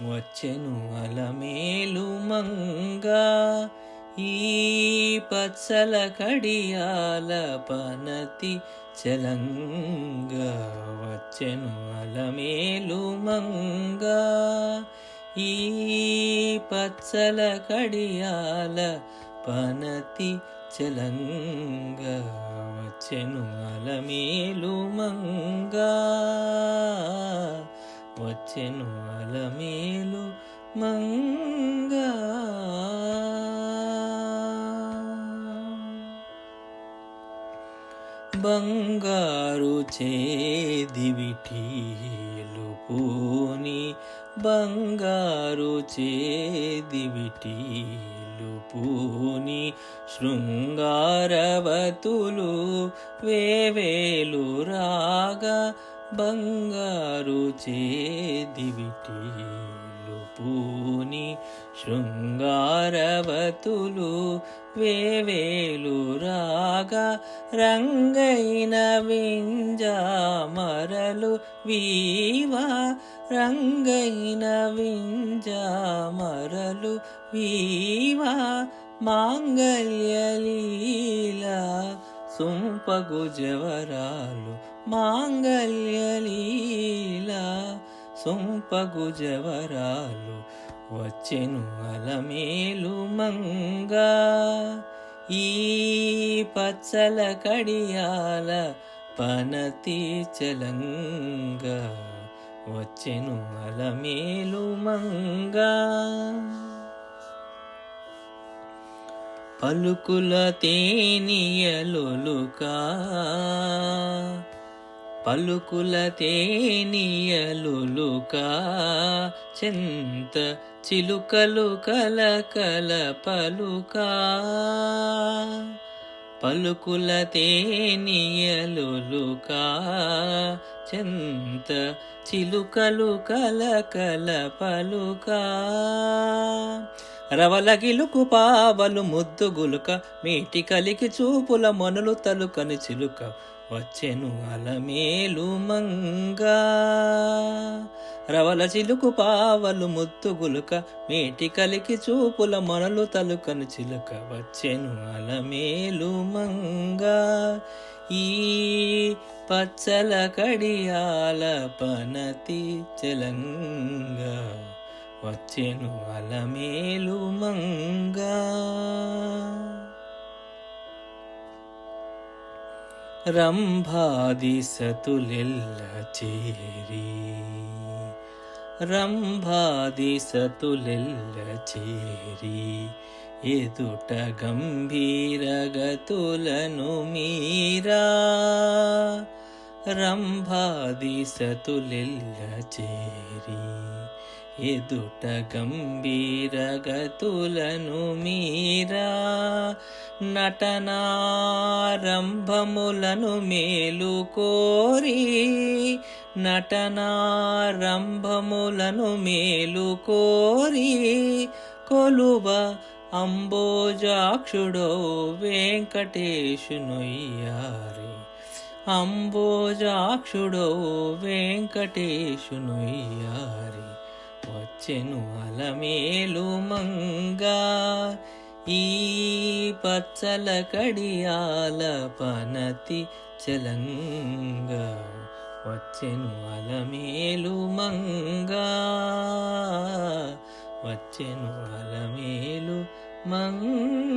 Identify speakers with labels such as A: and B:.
A: వచ్చెను అలమేలు మంగా ఈ పచ్చల కడియాల పనతి చలంగా. వచ్చెను అలమేలు మంగా ఈ పచ్చల కడియాల పనతి చలంగా. వచ్చెను అలమేలు మంగా. వచ్చెను అలమేలు మంగా. బంగారు చేదివిటీలు పూని బంగారు చేదివిటీలు పూని శృంగారవతులు వేవేలు రాగా బంగారు చే శృంగారవతులు వేవేలు రాగా రంగైన వింజామరలు వీవా రంగైన వింజామరలు వీవా మాంగళ్యలీలా సుంపగు జవరాలు మాంగళ్యలీలా సొంపగు జవరాలు వచ్చెను అలమేలు మంగా. ఈ పచ్చల కడియాల పనతి చలంగా. వచ్చెను అలమేలు మంగా. పలుకుల తేనియలులుకా. పలుకుల తేనియలులుకా చెంత చిలుకలు కల కల పలుకా పలుకుల తేనియలులుకా చెంత చిలుకలు కల కల పలుక రవలగిలుకు పావలు ముద్దు గులుక మీటి కలికి చూపుల మొనలు తలుకని చిలుక వచ్చెను అలమేలు మంగా. రవల చిలుకు పావలు ముద్దు గులుక మీటి కలికి చూపుల మొనలు తలుకను చిలుక వచ్చెను అలమేలు మంగా. ఈ పచ్చల కడియాల పనతి చెలంగా వచ్చెను అలమేలు మంగా. రంభాది సతులెల్ల చేరి రంభాది సతులెల్ల చేరి ఎదుట గంభీరగతులను మీరా. రంభాది సతులెల్ల చేరి ఎదుట గంభీరగతులను మీరా నటనారంభములను మేలు కోరి నటనారంభములను మేలు కోరి కొలువ అంబోజాక్షుడో వెంకటేశునొయ్యారి. అంబోజాక్షుడో వెంకటేశునుయ్యారి వచ్చెను అలమేలు మంగా. ఈ పచ్చల కడియాల పనతి చలంగా. వచ్చెను అలమేలు మంగా. వచ్చెను అలమేలు మంగా.